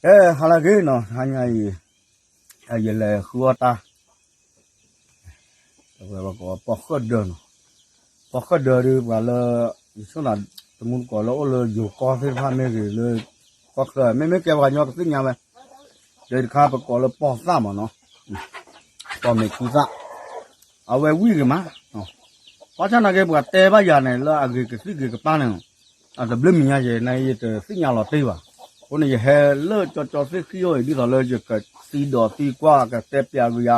Eh, halagi no hanya i ayele khuata. Apa ko pokhodo no. Pokhodo ri wala isona temun ko lo lo yo ko se pha me ge le ko kha me me ke wa nyo ke nya me. De kha pa ko lo po sa mo no. Po me ku sa. Awe wi ge ma. No. Pa cha na ge ba te ba ya ne la age ke si ge ke pa ne. A de blem nya ye na ye te si nya lo te ba. ကိုနေဟဲလောကြောကြောစစ်ခီယောဒီတော့လောကြကစီတော်စီကွာကတက်ပြကူရ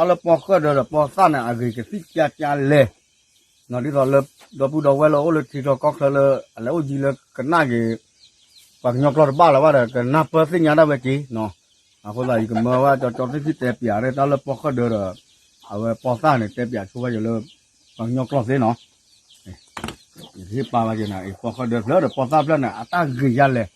အလပေါ်ခတော့ပေါ်စနာအဂေကစစ်ကြကြလဲနော်ဒီတော့လတော့ပူတော့ဝဲလောလတီတော့ကောက်လအလောကြီးလကနာကြီးပညောကလပါလာပါကနာပစညာတော့ပဲကြီးနော်အခုလာဒီကမဝါကြောကြောစစ်ခီတက်ပြရဲတော့လပေါ်ခတော့အဝဲပေါ်စနေတက်ပြချိုးပါရလောပညောကလစေနော်ဒီပါပါကျနာပေါ်ခတော့လောပေါ်စပလနာအတာကြီးရလဲ ye ye senya lo ong wi de mi lo du ya de mo to a wi pho a wi ka ne mo hm เออ ตาลูกกอดาพวกก็พอยังมั้ง o kha de อ่าพวกก็เดพวกก็ตะอันเดใต้ a sa me เอ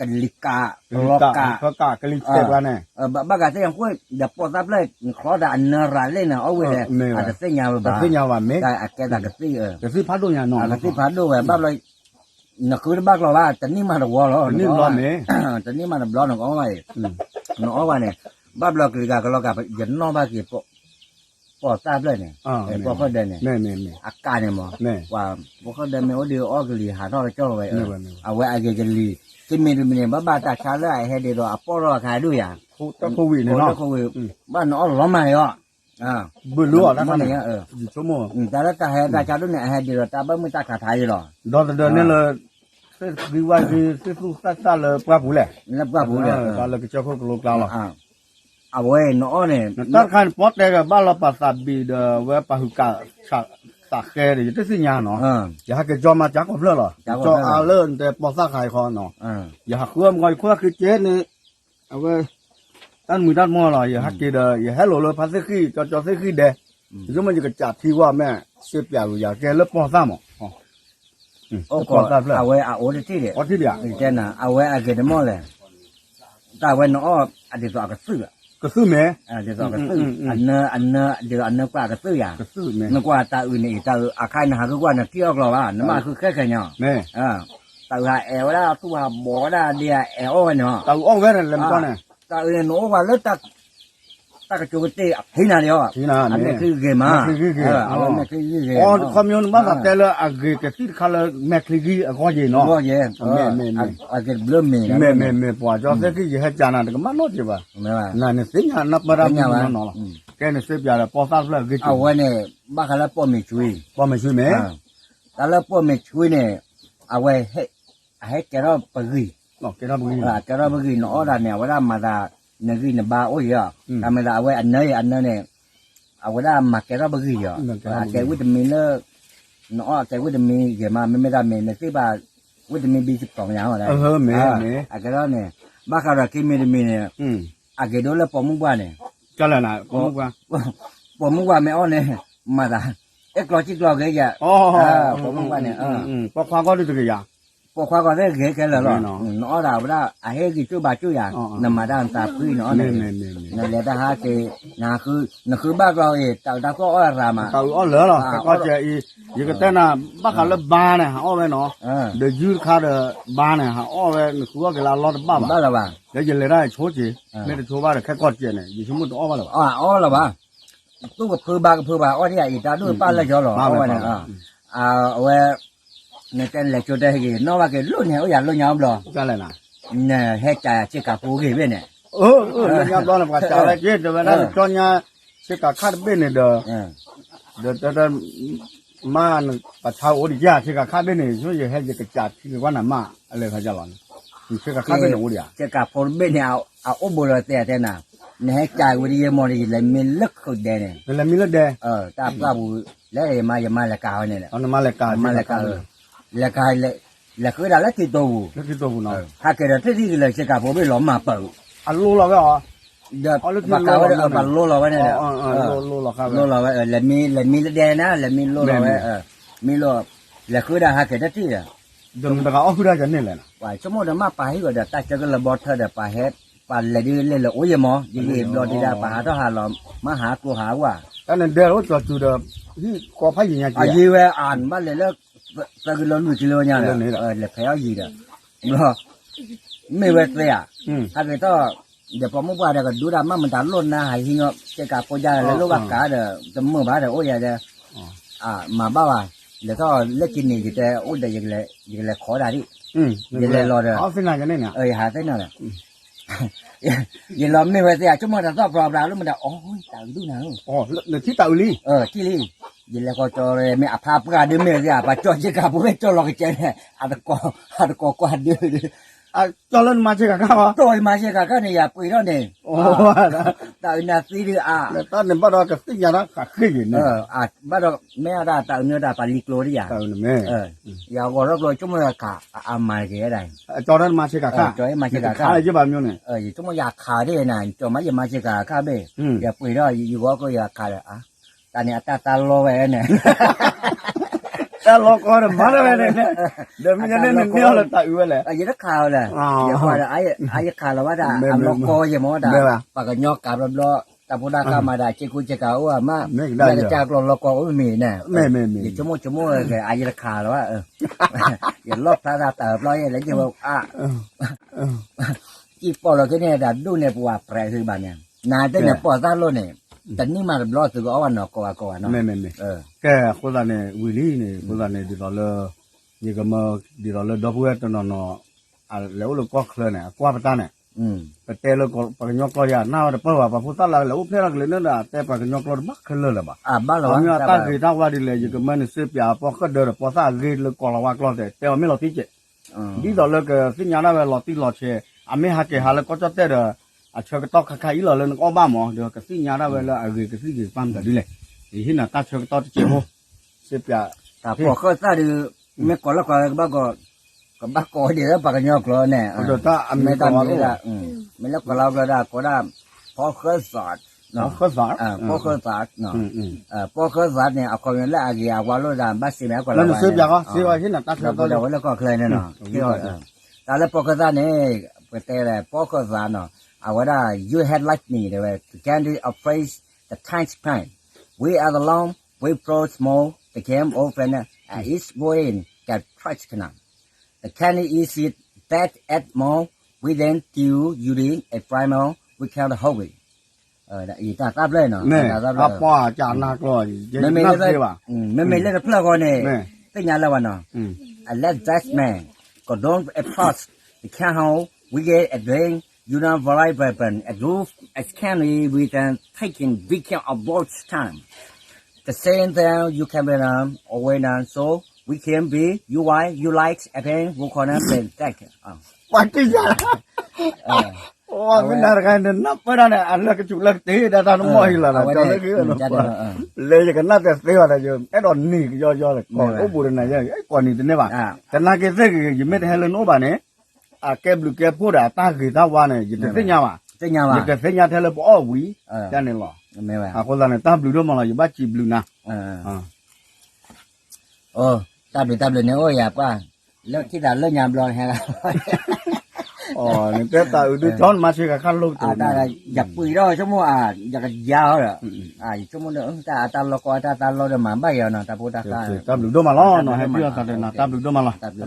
กันลิกาโล ka กา ka ka ka li te ba ne เออบ้ากันที่ยังคุยเดี๋ยวพวกตับเลยขอได้อันเนราเลยนะเอาไว้เลยอาจจะเสียงยาว da บ้า senya wa me ได้อาแกได้ก็ตีเออ de si pha do nya no อ่าที่พัดด้วยบ้านเรานักคือบ้านเราว่าแต่นี่มาดวอล ni lo me แต่นี่มาดบล้อหนองไว้ hm หนองไว้เนี่ยบ้านเราคือกากเรากับยันนอกบ้านกี่ปอปอตาเลยเนี่ย ah ปอเขาเดินเนี่ย me me me อาการเนี่ยมั้ง me ว่าปอเขาเดินไม่โอเดียวออกลีหาทอดเจ้าไว้เอ me อ ba me เอาไว้อาเกจลี ที่มีมีเนี่ยบ้านบ้านตาชาเลยให้เดี๋ยวอะปอรอขายด้วยอะ ko ta ko wi ne โอ้ no เขาบ้านน้องล้อมาอะอ่า bu lu la มั na น ne เนี่ยเออ ji cho mo แต่แล้วตาให้ตาชาด้วยเนี่ยให้เดี๋ยว ตาบ้านไม่ตาขาไทยหรอ do de ne le se ri wa ji se su sa sa le pa bu le แล้วก็ผู้เนี่ย ka le ke cho ko lo ka la อ่าเอาไว้น้องเนี่ยตัดขันปอดแต่ก็บ้านเราภาษาบีเดเวปะหุกะชะตะแคดิจะสิญาเนาะเอออย่าให้จอมาจักเพื่อหรอจออาเลินแต่ปอสักขายคอเนาะเอออย่าควมงอยควคือเจนี่เอาไว้ตั้นมือตั้นมอหรออย่าฮักกีเดอย่าให้โหลเลยภาษาขี้จอจอสิขี้เดยังมันจะกระจัดที่ว่าแม่เสียเปล่าอย่าแกเลิกปอซ่าหมออ๋อโอ้ปก็อซ่าเพื่อเอาไว้เอาโอ้ที่เดียอ๋อที่เดียว เจน่ะเอาไว้อาเกดมอเลยแต่ไว้น้องอันเดียวก็ซื้อ ก็ซื้อแม่ อันเดียวก็ซื้ออันเนออันเนอเดี๋ยวอันเนอกว่าก็ซื้ออย่าง ก็ซื้อแม่ นึกว่าตาอื่นนี่ตาอาคายนะคือว่าน่ะเที่ยวเราว่านั่นมาคือแค่แค่เนาะ แม่ อ่าตาว่าแอวแล้วตัวบ่ได้เดียแอวเนาะ ตาอ้อแว่นเลยมันก็เนี่ย ตาอื่นโน้ว่าแล้วตา တကကြိုတေအဖိနာရောဖိနာအမေခိကေမာအမေခိကေအမေခိကေအော်ကွန်မြူနမကတဲလအဂေကတိခါလမေခိကေအကောဂျေနော်ကောဂျေမေမေမေအဂေဘလမေမေမေမေပွာကြောစက်ကြီးရဟချာနာတကမနော်ကြပါမေနာနေစညာနပရာမနော်လားကဲနေစပြရပေါ်သားဖလက်ဂေအဝဲနေဘခလာပေါ်မေချွေးပေါ်မေချွေးမေတလပေါ်မေချွေးနေအဝဲဟဲ့ဟဲ့ကဲတော့ပဂီနော်ကဲတော့ပဂီဟာကဲတော့ပဂီနော်အော်ဒါနေဝရမသာ ไว้เนี่ยบ้าคาราป้อมีช่วย po me shu me แต่ละป้อมีช่วยเนี่ยเอาไว้ให้ให้แกเราปะกี no ke na bu อ่าแกเราปะกีเนาะดาเนี่ยว่ามาดาเนี่ยกีเนี่ยบาโอ้ยอ่ะทำไมล่ะเอาไว้อันเนยอันเนยเนี่ยเอาไว้ได้มาแกเราปะกีอ่ะแกวิตามินเนอร์เนาะแกวิตามินเกี่ยมาไม่ไม่ได้เมนในที่บ้าวิตามินบีสิบสองอย่างอะไร เออme me อาแกเราเนี่ยบ้าคาราคิมิตามินเนี่ย mm อาแกโดนแล้วปอมุกว่าเนี่ย ka la na ko kwa ผมมึงว่าไม่อ้อนเนี่ยมาดาเอ็กลอจิกลอเกยะ oh ผมว่าเนี่ยเออ mm po kwa ko de ge ya พวกความก็ได้เกยกันแล้วหรอ แน่นอน เนาะเราว่าอาเฮกิจูบาจูอย่าง 我快搞那个给了了，那老不啦，啊，那个就把就呀，那么当大亏呢，那那来的哈给，那去那去把搞的，到那个二啥嘛，到二了了，搞这一一个在那把搞了八呢，二位喏，那就看的八呢，二位那主要给他捞的八吧，八了吧，那就来那出去，那个出发的开搞这呢，有什么二了吧，啊，二了吧，都个铺八个铺八，二天一打都八了交了，二位呢啊，啊喂。那咱来就这个，那话个六年，我也六年不咯？咋了啦？那还在这个过个月呢？哦哦，六年多了吧？咋了？这这那叫伢这个看病的的，嗯，这这这妈呢，把他屋里家这个看病的，所以还这个家这个管他妈来他家了。你这个看病的屋里啊？这个旁边呢啊，我不了在在那。你还在屋里么里来米勒口袋呢？来米勒袋？呃，大不大不？来嘛也嘛来搞呢了。哦，那嘛来搞，嘛来搞了。Se ka kha be ne de เออ de de de ma ba cha o di ya se ka kha be ne so ye he je ka cha ti wa na ma ale kha ja lo ni se ka kha be ne o di ya จะกับผมเป็นเนี่ยเอาเอาอุบลแต่แต่น่ะเนี่ยให้จ่ายวิธีมอนี่เลยมีลึกเขาเดเนี่ย le mi le de เออตาปลาบูแล้วไอ้มาอย่ามาละกาวเนี่ยแหละ on ma le ka มาละกาวละกาวละละคือได้ละที่ตัว le ki to bu no ถ้าเกิดที่ที่เลยจะกับผมไม่หลอมมาเปิด à lô là cái họ เดี๋ยวเอาลูกปากกาไว้เออปากโลเราไว้เนี่ย ờ ờ lô lô là cái โลเราไว้เออแล้วมีแล้วมีแดงนะแล้วมีโลเราไว้เออมีโลแล้วคือได้หาเกิดที่อะ dùm ta có ốc ra cho nên là ว่าชั่วโมงเดียวมาไปก็เดี๋ยวตาจะก็ระบอเธอเดี๋ยวไปเฮ็ดปานเลยดีเลยเลยโอ้ยหมอยิงๆรอดีดาไปหาทหารเรามาหากูหาว่า cái này đeo nó cho chủ được hi có phải gì nhà อา chị ยีเวอ่านบ้านเลยเลิก ตะกิโลลุกิโลเนี่ยเออเลยแพ้ยีเด้อรอไม่เวทเลยอะถ้าเกิดต้องเดี๋ยวพอมุ่งว่าเดี๋ยวก็ดูดามันมันตาล้นนะหายหิงอะจ้ากับปอยาแล้วลูกว่ากาเด้อจะมือบ้าเด้อโอ้ยเด้ออ่ามาบ้าว่าเดี๋ยวก็เลิกกินนี่จะแต่โอ้ยเดี๋ยวยังเลยยังเลยขอได้ดิ ừ Vậy là lo rồi. ở phía này cho nên nè เออหาได้นั่นแหละยินลมไม่เวทเลยอะชั่วโมงแต่ต้องปลอบเราแล้วมันเด้อโอ้ยตาดูหนัง ồ là chỉ tạo ly เออที่ลี ยินแล้วก็จอเลยไม่อาภาพกาเดือเมียสิอะปะจอจิกาบุเวจอลอกเจเนี่ยอาตะกออาตะกอกว่าเดือ à cho lên mà chơi cả cao à ตัวมาเชกาก็เนี่ยปุยแล้วเนี่ย ồ ตาอินาซีดีอะ là ta nên bắt đầu cái tiếng nhà đó cả khi gì เอ nữa ออะบ้านเราแม่ได้ตาเนื้อได้ปาลิโกลดิอะ tạo này mẹ เออยาวก็รบเลยชั่วโมงขาอามาเกได้ cho lên mà chơi cả cao cho em mà chơi cả cao. khá là chứ bao nhiêu này เออชั่วโมงอยากขาได้น่ะจอมาอย่ามาเชกาข้าเบ้ ừ อย่าปุยแล้วอยู่ก็อยากขาอะ ตาเนี่ยตาตาโลไว้เนี่ย ta lo coi là má nó này nè để mình nhận nên nhiều là tạo ưu là อายุนักข่าวเลยอย่าว่าไอ้ไอ้ข่าวแล้วว่าด่าอันโลโก้ยังมั้งด่าปากกันยอกกับรอบๆแต่พอด่าข้ามาด่าเจ้าคุณเจ้าเขาว่ามาแต่จากโลโก้ไม่มีเนี่ย mẹ mẹ mẹ อย่าชั่วโมงชั่วโมงเลยอายุนักข่าวแล้วว่าเอออย่าลบพระดาเติบร้อยอะไรจะบอกอะ ừ อีปอเราแค่เนี่ยด่าดูเนี่ยปัวแปรคือบ้านเนี่ยนาแต่เนี่ยปอซาโลเนี่ย แต่นี่มารอบสุดก็วันนอกก็ว่าเนาะ mẹ mẹ mẹ เออ cái khu này này uy lý này khu này đi đó là như cái mà đi đó là đâu có cái nó nó à nếu là có khơi này qua bắt ta này อืม cái tê là có phải nhóc lo ya nào là bao vào và phụ ta là nếu thế là cái nữa là tê phải nhóc lo bắt khơi là ba อ่ะบ้านเรา ông nhà ta thì ta qua đi là như cái mình xếp ya bao cái đời bao ta ghi là có là qua lo thế tê mà lo tí chứ อืม đi đó là cái sinh nhà nó về lo tí lo chứ à mấy hạt cái hạt là có cho tê rồi à cho cái tóc khai khai là lên có ba mỏ được cái sinh nhà nó về là à ghi cái sinh cái pam cả đi này thì khi nào ta cho cái tóc chế hô xếp ya แต่พอเขาซาดูไม่ก่อนแล้วก็บ้าก็ก็บ้าก็เดี๋ยวปากกันยอกเ ลยเนี่ย rồi ta ăn ไม่ mấy ต้อ cái ง đó ไม่ได้อืมไม่แล้วก็เราก็ได้ก็ได้พอเคยสอด nó เนาะ khó giỏi อ่าพอเคยสอดเนาะ ừ ừ เอ่อพอเคยสอดเนี่ยเอาคนนั้นละอากีอาว่าโลดาบ้าสิแม่ก็แล้วซื้อยาก็ซื้อไว้ที่ไหนตัดแล้วก็ตัวเดี๋ยวแล้วก็เคยเนี่ยเนาะที่ว่าแต่แล้วพอเคยสอดเนี่ยเปิดแต่พอเคยสอดเนาะ เอาว่าได้ you had like me เดี๋ยว candy of phrase the time time we are the long we pro small the game over and it's going get trash canal The candy is it that at more we then do using a primer we count the whole way. เอออีตาตับเลยเนาะ nè ตาตับเล à ย qua chả nạc rồi ไม่ไม่ nắp เลย thế bà อืมไม่ไม่เลยเพื่อก่อนเนี่ย nè เป็นยังแล้ววะเนาะ ừ and let that man go down approach the can how we get a drain Union Valley weapon roof scanly with a taking beacon of both time. The same thing you can be um, away now, so we can be you why you like, a again, we can play deck. What is that? Uh, Wah benar kan nak pada nak anak keculak teh datang rumah hilang lah jadi kan leh kena tes teh ada je eh don ni jo jo lah kau bukan aja kau ni tu ni bah kena kita jemit Helen Oban eh à cái lu cái bố đã ta gửi ta qua này dịch thế nhau à? Thế nhau à? Dịch thế nhau thế là bỏ quý cho nên lo à con là này ta blue đó mà là dịch bắt chỉ blue na ờ. À. Ta blue ta blue này ôi đẹp quá. Lớp khi nào lớp nhàm lo hay là ờ nên cái ta đứa chón mà sẽ khăn luôn à ta là giặt quỳ đó chứ mua à giặt dao rồi. Ừ, ừ. À chứ mua nữa. Ta ta lo coi ta ta lo được mà bây giờ nè ta bố ta ta ta blue đó mà lo nó hay chưa? ta ta blue đó mà lo. Ta blue